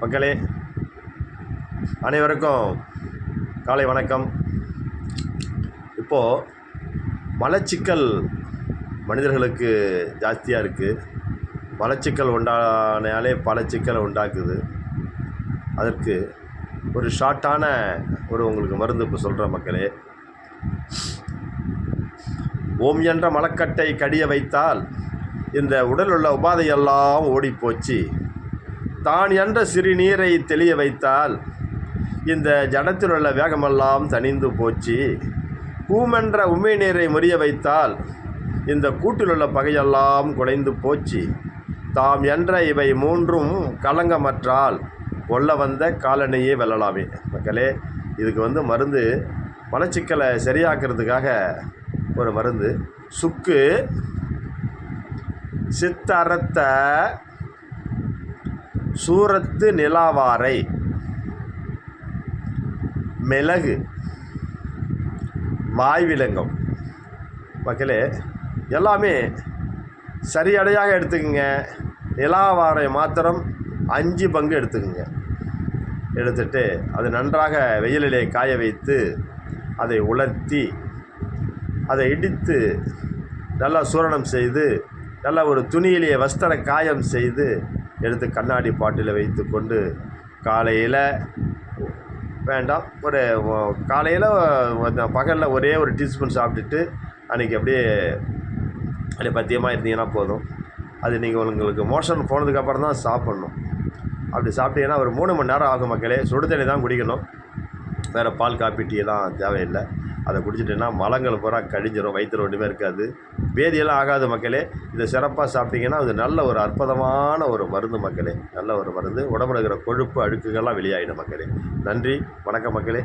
மக்களே அனைவருக்கும் காலை வணக்கம். இப்போது மலச்சிக்கல் மனிதர்களுக்கு ஜாஸ்தியாக இருக்குது மலச்சிக்கல் உண்டானாலே பல சிக்கலை உண்டாக்குது. அதற்கு ஒரு ஷார்ட்டான ஒரு உங்களுக்கு மருந்து இப்போ சொல்கிற மக்களே. ஓம் என்ற மலக்கட்டை கடிய வைத்தால் இந்த உடல் உள்ள உபாதையெல்லாம் ஓடிப்போச்சு தான் என்ற சிறுநீரை தெளிய வைத்தால் இந்த ஜடத்தில் உள்ள வேகமெல்லாம் தணிந்து போச்சு. பூமென்ற உண்மை நீரை முறிய வைத்தால் இந்த கூட்டில் உள்ள பகையெல்லாம் குலைந்து போச்சு. தாம் என்ற இவை மூன்றும் கலங்கமற்றால் கொல்ல வந்த காலனையே வெல்லலாமே. மக்களே இதுக்கு வந்து மருந்து மலச்சிக்கலை சரியாக்குறதுக்காக ஒரு மருந்து. சுக்கு சித்தரத்தை சூரத்து நிலாவாரை. மிளகு. வாய்விலங்கம். மக்களே எல்லாமே சரியடையாக எடுத்துக்கோங்க. நிலாவாரை மாத்திரம் அஞ்சு பங்கு எடுத்துக்கோங்க. எடுத்துட்டு அது நன்றாக வெயிலிலே காய வைத்து அதை உலர்த்தி அதை இடித்து நல்லா சூரணம் செய்து நல்லா ஒரு துணியிலேயே வஸ்திர காயம் செய்து எடுத்து கண்ணாடி பாட்டில் வைத்து கொண்டு காலையில் வேண்டாம் ஒரு காலையில் பகலில் ஒரே ஒரு டீஸ்பூன் சாப்பிட்டுட்டு அன்றைக்கி அப்படியே அப்படியே பத்தியமாக இருந்தீங்கன்னா போதும். அது நீங்கள் உங்களுக்கு மோஷன் போனதுக்கப்புறம் தான் சாப்பிட்ணும். அப்படி சாப்பிட்டீங்கன்னா ஒரு மூணு மணி நேரம் ஆகும் மக்களே. சுடு தண்ணி தான் குடிக்கணும். வேறு பால் காப்பி டீலாம் தேவையில்லை. அதை குடிச்சிட்டேன்னா மலங்கள் பூரா கழிஞ்சிரும் வயிற்றுல ஒன்றுமே இருக்காது. வேதியெல்லாம் ஆகாது மக்களே. இதை சிறப்பாக சாப்பிட்டீங்கன்னா அது நல்ல ஒரு அற்புதமான ஒரு மருந்து மக்களே. நல்ல ஒரு மருந்து. உடம்புல இருக்கிற கொழுப்பு அழுக்குகள்லாம் வெளியாகிடும் மக்களே. நன்றி. வணக்கம் மக்களே.